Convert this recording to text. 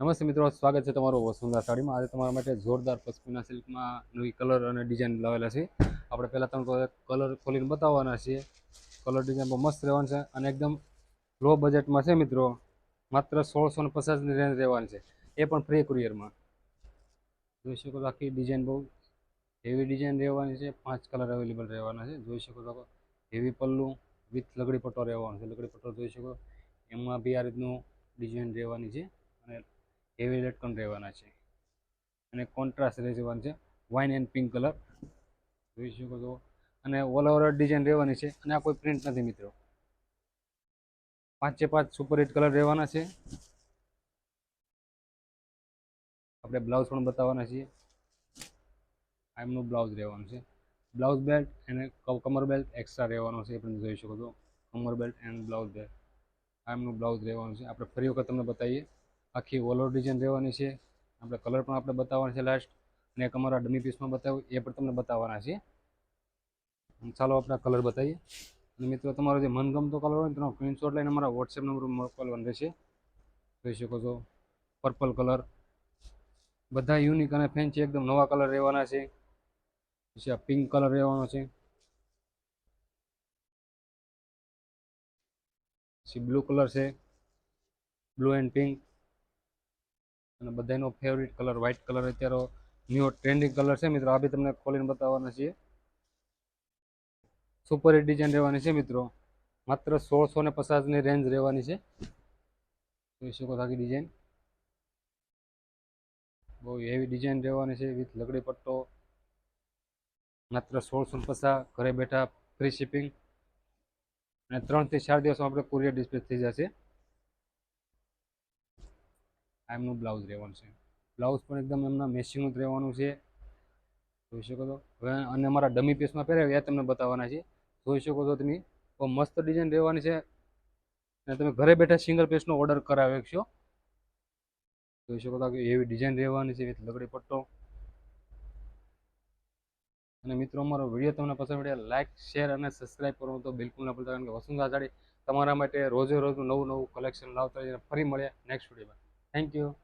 નમસ્તે મિત્રો, સ્વાગત છે તમારું વસુંધરા સાડીમાં. આજે તમારા માટે જોરદાર પશ્મિના સિલ્કમાં નવી કલર અને ડિઝાઇન લાવેલા છે. આપણે પહેલાં તમને કલર ખોલીને બતાવવાના છીએ. કલર ડિઝાઇન બહુ મસ્ત રહેવાની છે અને એકદમ લો બજેટમાં છે મિત્રો. માત્ર સોળસો ને પચાસની રેન્જ રહેવાની છે. એ પણ ફ્રી કુરિયરમાં જોઈ શકો આખી ડિઝાઇન બહુ હેવી ડિઝાઇન રહેવાની છે. પાંચ કલર અવેલેબલ રહેવાના છે. જોઈ શકો તો હેવી પલ્લું વિથ લગડી પટ્ટો રહેવાનો છે. લગડી પટ્ટો જોઈ શકો. એમાં બી આ રીતનું ડિઝાઇન રહેવાની છે અને હેવી લટકન રહેવાના છે. અને કોન્ટ્રાસ્ટ રહેવાનું છે. વાઇન એન્ડ પિંક કલર જોઈ શકો છો. અને ઓલ ઓવર ડિઝાઇન રહેવાની છે. અને આ કોઈ પ્રિન્ટ નથી મિત્રો. પાંચે પાંચ સુપર હિટ કલર રહેવાના છે. આપણે બ્લાઉઝ પણ બતાવવાના છીએ. આ એમનું બ્લાઉઝ રહેવાનું છે. બ્લાઉઝ બેલ્ટ અને કમર બેલ્ટ એક્સ્ટ્રા રહેવાનો છે. એ પણ જોઈ શકો છો. કમર બેલ્ટ એન્ડ બ્લાઉઝ બેલ્ટ આ એમનું બ્લાઉઝ રહેવાનું છે. આપણે ફરી વખત તમને બતાવીએ. આખી ઓલ ઓવર ડિઝાઇન રહેવાની છે. આપણે કલર પણ આપણે બતાવવાના છે લાસ્ટ અને એક અમારા ડમી પીસમાં બતાવ્યું, એ પણ તમને બતાવવાના છે. ચાલો આપણે કલર બતાવીએ. અને મિત્રો, તમારો જે મનગમતો કલર હોય તેનો સ્ક્રીનશોટ લઈને અમારા વોટ્સએપ નંબર મોકલવાનો રહેશે જોઈ શકો છો. પર્પલ કલર બધા યુનિક અને ફેન્સી એકદમ નવા કલર રહેવાના છે. પછી આ પિંક કલર રહેવાનો છે. પછી બ્લુ કલર છે. બ્લુ એન્ડ પિંક અને બધાનો ફેવરિટ કલર વ્હાઇટ કલર અત્યારે ન્યૂ ટ્રેન્ડિંગ કલર છે. મિત્રો, આ બી તમને ખોલીને બતાવવાના છીએ. સુપર હિટ ડિઝાઇન રહેવાની છે મિત્રો. માત્ર સોળસો ને પચાસની રેન્જ રહેવાની છે. જોઈ શકો આખી ડિઝાઇન બહુ હેવી ડિઝાઇન રહેવાની છે વિથ લકડી પટ્ટો. માત્ર સોળસો પચાસ ઘરે બેઠા ફ્રી શિપિંગ અને ત્રણથી ચાર દિવસમાં આપણે કુરિયર ડિસ્પેચ થઈ જશે. આ એમનું બ્લાઉઝ રહેવાનું છે. બ્લાઉઝ પણ એકદમ એમના મેચિંગનું જ રહેવાનું છે. જોઈ શકો છો? હવે અને અમારા ડમી પીસમાં પહેરાવે એ તમને બતાવવાના છે. જોઈ શકો છો તમે? મસ્ત ડિઝાઇન રહેવાની છે. અને તમે ઘરે બેઠા સિંગલ પીસનો ઓર્ડર કરાવી શકશો. જોઈ શકો છો કે એવી ડિઝાઇન રહેવાની છે, વિથ લગડી પટ્ટો. અને મિત્રો, અમારો વીડિયો તમને પસંદ પડે લાઇક શેર અને સબસ્ક્રાઇબ કરવાનું તો બિલકુલ ના ભૂલતા, કારણ કે વસુંધરા સાડી તમારા માટે રોજે રોજનું નવું નવું કલેક્શન લાવતા ફરી મળ્યા નેક્સ્ટ વિડીયોમાં Thank you.